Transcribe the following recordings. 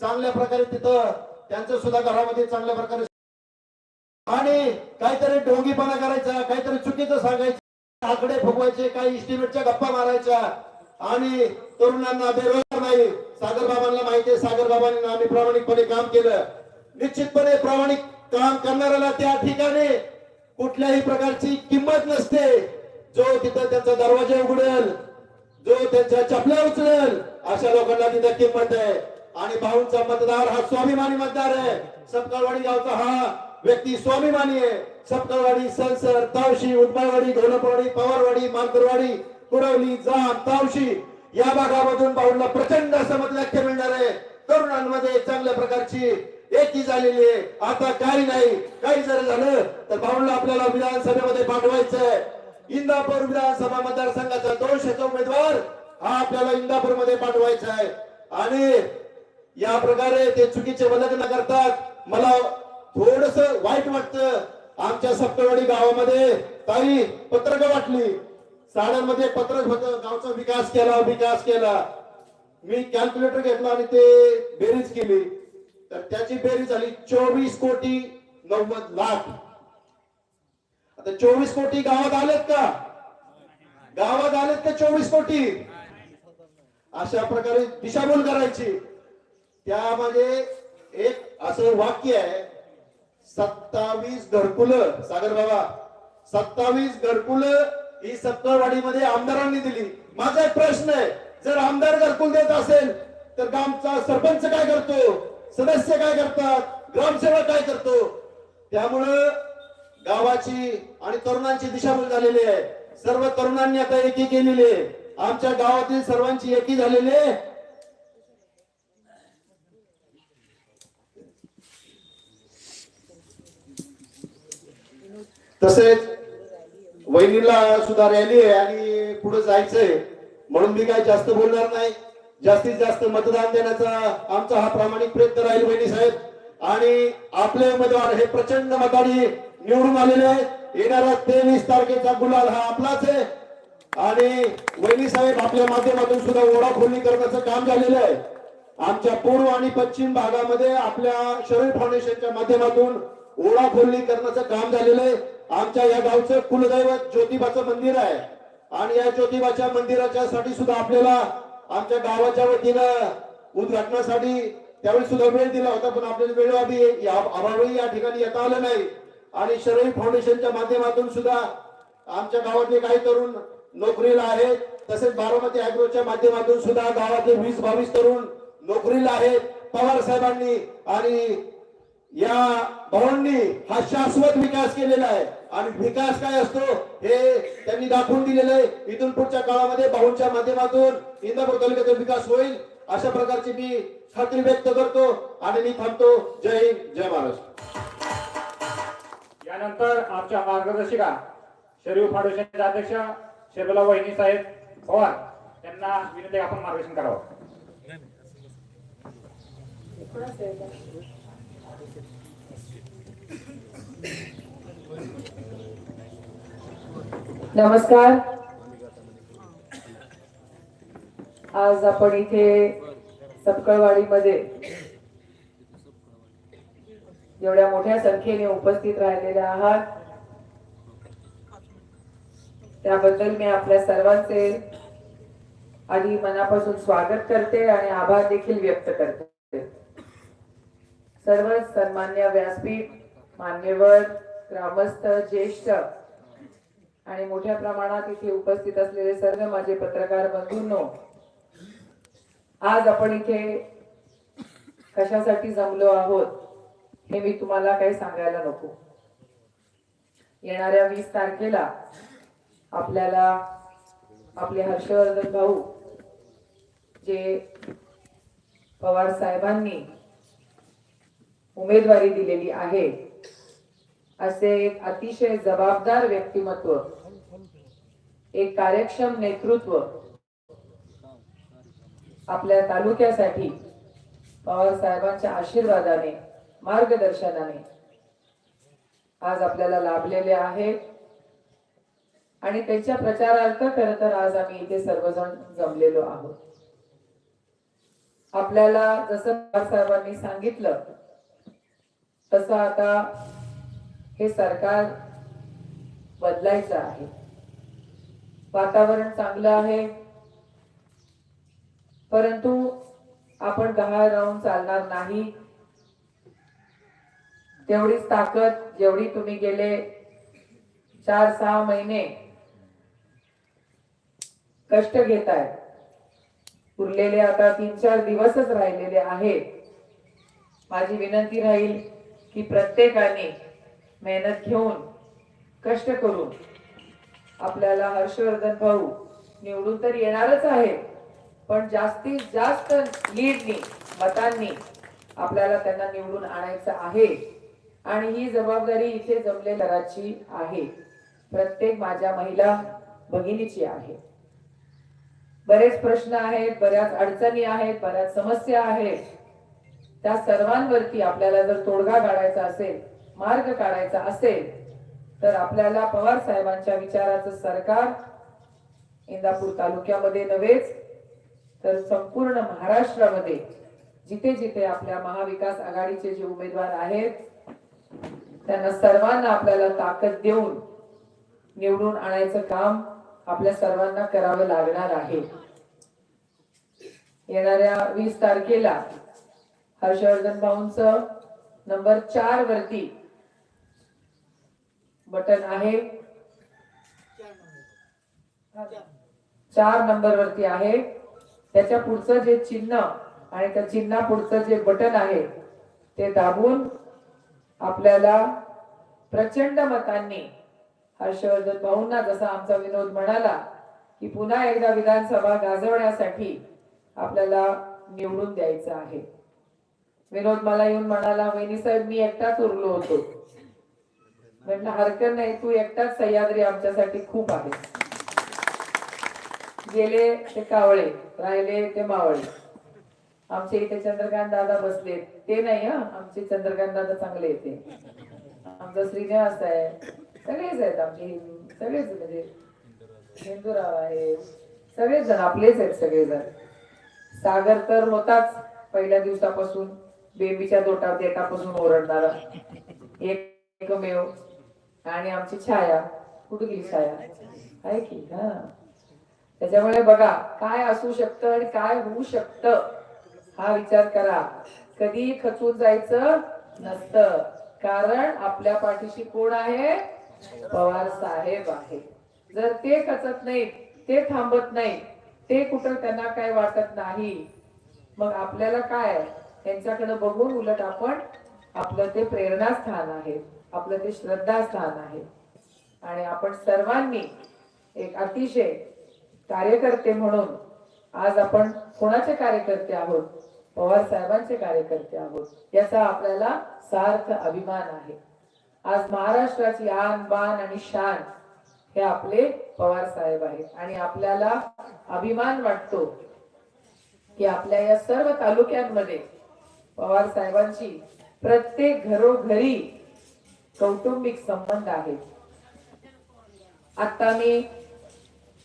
चांगल्या प्रकारे तिथं त्यांचं सुद्धा घरामध्ये चांगल्या प्रकारे आणि काहीतरी ढोंगीपणा करायचा काहीतरी चुकीचं सांगायचं आकडे फुगवायचे काही इस्टिमेटच्या गप्पा मारायच्या. आणि तरुणांना बेरोजगार नाही. सागर बाबांना माहिती आहे सागर बाबांनी आम्ही प्रामाणिकपणे काम केलं. निश्चितपणे प्रामाणिक काम करणाऱ्याला त्या ठिकाणी कुठल्याही प्रकारची किंमत नसते. जो तिथं त्यांचा दरवाजा उघडेल जो त्यांच्या चपल्या उचलेल अशा लोकांना तिथं किंमत आहे. आणि भाऊंचा मतदार हा स्वाभिमानी मतदार आहे. सपकाळवाडी गावचा हा व्यक्ती स्वाभिमानी आहे. सपकाळवाडी सलसर तावशी उदमाळवाडी घोलपवाडी पवारवाडी मानकरवाडी कुडवली जाम तावशी या भागामधून भाऊंना प्रचंड असं मतदाख्य मिळणार आहे. तरुणांमध्ये चांगल्या प्रकारची एकी झालेली आहे. आता काही नाही. काही जर झालं तर भाऊंना आपल्याला विधानसभेमध्ये पाठवायचं आहे. इंदापूर विधानसभा मतदारसंघाचा दोनशेचा उमेदवार हा आपल्याला इंदापूरमध्ये पाठवायचा आहे. आणि या प्रकारे ते चुकीचे वलग्न करतात मला थोडस वाईट वाटतं आमच्या सप्तवाडी गावामध्ये. काही पत्रक वाटली. साड्यांमध्ये पत्रक होत गावचा विकास केला विकास केला. मी कॅल्क्युलेटर घेतला आणि ते बेरीज केली. तर त्याची बेरीज झाली चोवीस कोटी नव्वद लाख. आता चोवीस कोटी गावात आलेत का? गावात आलेत का चोवीस कोटी. अशा प्रकारे दिशाभूल करायची. त्यामध्ये एक असं वाक्य आहे सत्तावीस घरकुल सागर बाबा सत्तावीस घरकुल ही सत्तरवाडीमध्ये आमदारांनी दिली. माझा एक प्रश्न आहे जर आमदार घरकुल देत असेल तर गावचा सरपंच काय करतो? सदस्य काय करतात? ग्रामसेवक काय करतो? त्यामुळं गावाची आणि तरुणांची दिशाभूल झालेली आहे. सर्व तरुणांनी आता एकी केलेली आहे. आमच्या गावातील सर्वांची एकी झालेली आहे. तसेच वहिनीला सुद्धा रॅली आहे आणि पुढे जायचंय. म्हणून मी काय जास्त बोलणार नाही. जास्तीत जास्त मतदान देण्याचा आमचा हा प्रामाणिक प्रयत्न राहील वहिनी साहेब. आणि आपले उमेदवार हे प्रचंड मताने निवडून आलेले आहेत. येणारा तेवीस तारखेचा गुलाल हा आपलाच आहे. आणि वहिनी साहेब आपल्या माध्यमातून सुद्धा ओढाखोली करण्याचं काम झालेलं आहे. आमच्या पूर्व आणि पश्चिम भागामध्ये आपल्या शरीर फाउंडेशनच्या माध्यमातून ओढाखोली करण्याचं काम झालेलं आहे. आमच्या या गावचं कुलदैवत ज्योतिबाचं मंदिर आहे. आणि या ज्योतिबाच्या मंदिराच्या साठी सुद्धा आपल्याला आमच्या गावाच्या वतीनं उद्घाटनासाठी त्यावेळी सुद्धा वेळ दिला होता पण आपल्याला वेळ अभावी या- या ठिकाणी येता आलं नाही. आणि शरीर फाउंडेशनच्या माध्यमातून सुद्धा आमच्या गावातले काही तरुण नोकरीला आहेत तसेच बारामती अॅग्रोच्या माध्यमातून सुद्धा गावातले वीस बावीस तरुण नोकरीला आहेत पवार साहेबांनी आणि या भावांनी हा शाश्वत विकास केलेला आहे. आणि विकास काय असतो? हे त्यांनी दाखवून दिलेलं आहे. इथून पुढच्या काळामध्ये भाऊंच्या माध्यमातून इंदापूर तालुक्याचा विकास होईल अशा प्रकारची मी खात्री व्यक्त करतो आणि मी थांबतो. जय हिंद जय महाराष्ट्र. यानंतर आमच्या मार्गदर्शिका शरीफ फाउंडेशनचे अध्यक्ष शेबला वहिनी साहेब पवार यांना विनंती आपण मार्गदर्शन करावं. नमस्कार. आज आपण इथे सपकळवाडीमध्ये एवढ्या मोठ्या संख्येने उपस्थित राहिलेले आहात. त्याबद्दल मी आपल्या सर्वांचे आधी मनापासून स्वागत करते आणि आभार देखील व्यक्त करते. सर्व सन्मान्य व्यासपीठ मान्यवर ग्रामस्थ ज्येष्ठ आणि मोठ्या प्रमाणात इथे उपस्थित असलेले सर्व माझे पत्रकार बंधूंनो आज आपण इथे कशासाठी जमलो आहोत हे मी तुम्हाला काही सांगायला नको. येणाऱ्या वीस तारखेला आपल्याला आपले हर्षवर्धन भाऊ जे पवार साहेबांनी उमेदवारी दिलेली आहे. असे एक अतिशय जबाबदार व्यक्तिमत्व एक कार्यक्षम नेतृत्व आपल्या तालुक्यासाठी पवार साहेबांच्या आशीर्वादाने मार्गदर्शनाने आज आपल्याला लाभलेले आहेत आणि त्यांच्या प्रचारार्थ खर तर आज आम्ही इथे सर्वजण जमलेलो आहोत. आपल्याला जसं पवार साहेबांनी सांगितलं तसं आता हे सरकार बदलायचं आहे. वातावरण चांगलं आहे. परंतु आपण गहाळ राहून चालणार नाही. तेवढीच ताकद जेवढी तुम्ही गेले चार सहा महिने कष्ट घेताय. उरलेले आता तीन चार दिवसच राहिलेले आहेत. माझी विनंती राहील की प्रत्येकाने मेहनत घेऊन कष्ट करून आपल्याला हर्षवर्धन भाऊ निवडून तर येणारच आहे पण जास्तीत जास्त लीडनी मतांनी आपल्याला त्यांना निवडून आणायचं आहे. आणि ही जबाबदारी इथे जमले घराची आहे. प्रत्येक माझ्या महिला भगिनीची आहे. बरेच प्रश्न आहेत बऱ्याच अडचणी आहेत बऱ्याच समस्या आहेत. त्या सर्वांवरती आपल्याला जर तोडगा काढायचा असेल मार्ग काढायचा असेल तर आपल्याला पवार साहेबांच्या विचाराचं सरकार इंदापूर तालुक्यामध्ये नव्हेच तर संपूर्ण महाराष्ट्रामध्ये जिथे जिथे आपल्या महाविकास आघाडीचे जे उमेदवार आहेत त्यांना सर्वांना आपल्याला ताकद देऊन निवडून आणायचं काम आपल्या सर्वांना करावं लागणार आहे. येणाऱ्या वीस तारखेला हर्षवर्धन भाऊंच नंबर चार वरती बटन आहे. चार नंबर वरती आहे. त्याच्या पुढचं जे चिन्ह आणि त्या चिन्हा पुढचं जे बटन आहे ते दाबून आपल्याला प्रचंड मतांनी हर्षवर्धन भाऊंना जसा आमचा विनोद म्हणाला की पुन्हा एकदा विधानसभा गाजवण्यासाठी आपल्याला निवडून द्यायचं आहे. विनोद मला येऊन म्हणाला वहिनी साहेब मी एकटाच उरलो होतो. म्हटलं हरकत नाही तू एकटाच सह्याद्री आमच्यासाठी खूप आहे. गेले ते कावळे राहिले ते मावळे. आमचे इथे चंद्रकांत दादा बसले. ते नाही हा आमचे चंद्रकांत दादा चांगले येते आमचा श्रीनिवास आहे. सगळेच आहेत आमचे सगळेच म्हणजे हिंदूराव आहे. सगळेच जण आपलेच आहेत सगळेजण. सागर तर होताच पहिल्या दिवसापासून. बेबीच्या दोटात देटापासून ओरडणारा. एक एकमेव. आणि आमची छाया कुठे गेली छाया? आहे की? हा. त्याच्यामुळे बघा काय असू शकतं आणि काय होऊ शकतं हा विचार करा. कधी खचून जायचं नसतं. कारण आपल्या पाठीशी कोण आहे? पवार साहेब आहे. जर ते खचत नाहीत ते थांबत नाहीत ते कुठं त्यांना काय वाटत नाही मग आपल्याला काय? त्यांच्याकडे बघून उलट आपण आपलं ते प्रेरणास्थान आहे आपलं ते श्रद्धास्थान आहे. आणि आपण सर्वांनी एक अतिशय कार्यकर्ते म्हणून आज आपण कोणाचे कार्यकर्ते आहोत? पवार साहेबांचे कार्यकर्ते आहोत याचा आपल्याला सार्थ अभिमान आहे. आज महाराष्ट्राची आन बान आणि शान हे आपले पवार साहेब आहेत. आणि आपल्याला अभिमान वाटतो की आपल्या या सर्व तालुक्यांमध्ये पवार साहेबांची प्रत्येक घरोघरी कौटुंबिक संबंध आहेत. आता मी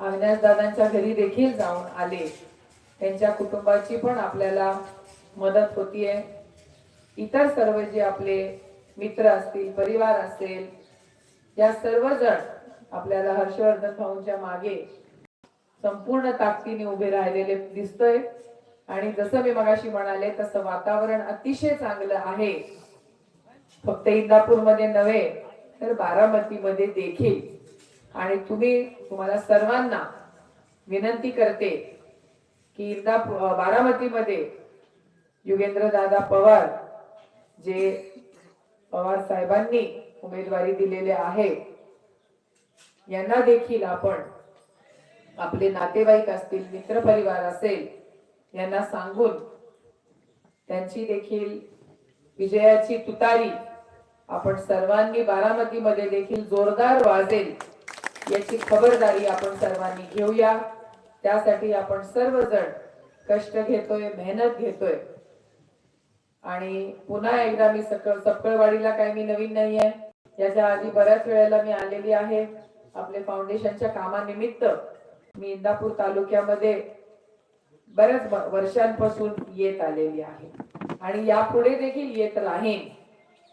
अविनाश दादांच्या घरी देखील जाऊन आले. त्यांच्या कुटुंबाची पण आपल्याला मदत होतीये. इतर सर्व जे आपले मित्र असतील परिवार असेल या सर्वजण आपल्याला हर्षवर्धन भाऊंच्या मागे संपूर्ण ताकदीने उभे राहिलेले दिसतोय. आणि जसं मी मगाशी म्हणाले तसं वातावरण अतिशय चांगलं आहे. फक्त इंदापूरमध्ये नव्हे तर बारामतीमध्ये देखील. आणि तुम्ही तुम्हाला सर्वांना विनंती करते की इंदापूर बारामतीमध्ये युगेंद्र दादा पवार जे पवार साहेबांनी उमेदवारी दिलेले आहे यांना देखील आपण आपले नातेवाईक असतील मित्र परिवार असेल यांना सांगून त्यांची देखील विजयाची तुतारी आपण सर्वांनी बारामतीमध्ये देखील जोरदार वाजेल याची खबरदारी आपण सर्वांनी घेऊया. त्यासाठी आपण सर्वजण कष्ट घेतोय मेहनत घेतोय. आणि पुन्हा एकदा मी सकळ सपकळवाडीला काही मी नवीन नाहीये. याच्या आधी बऱ्याच वेळेला मी आलेली आहे. आपले फाउंडेशनच्या कामानिमित्त मी इंदापूर तालुक्यामध्ये बऱ्याच वर्षांपासून येत आलेली आहे. आणि यापुढे देखील येत राहीन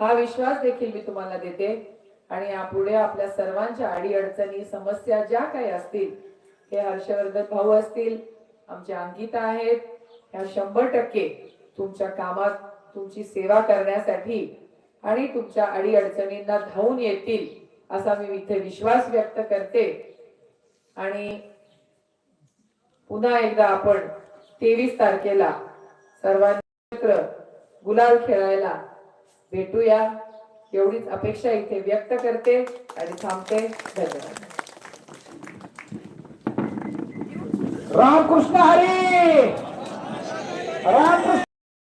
हा विश्वास देखील मी तुम्हाला देते. आणि यापुढे आपल्या सर्वांच्या अडीअडचणी समस्या ज्या काही असतील हे हर्षवर्धन भाऊ असतील आमच्या अंकिता आहेत ह्या शंभर टक्के तुमच्या कामात तुमची सेवा करण्यासाठी आणि तुमच्या अडीअडचणींना धावून येतील असा मी इथे विश्वास व्यक्त करते. आणि पुन्हा एकदा आपण तेवीस तारखेला सर्वांनी गुलाल खेळायला भेटूया. एवढीच अपेक्षा इथे व्यक्त करते आणि थांबते. धन्यवाद. रामकृष्ण हरी! रामकृष्ण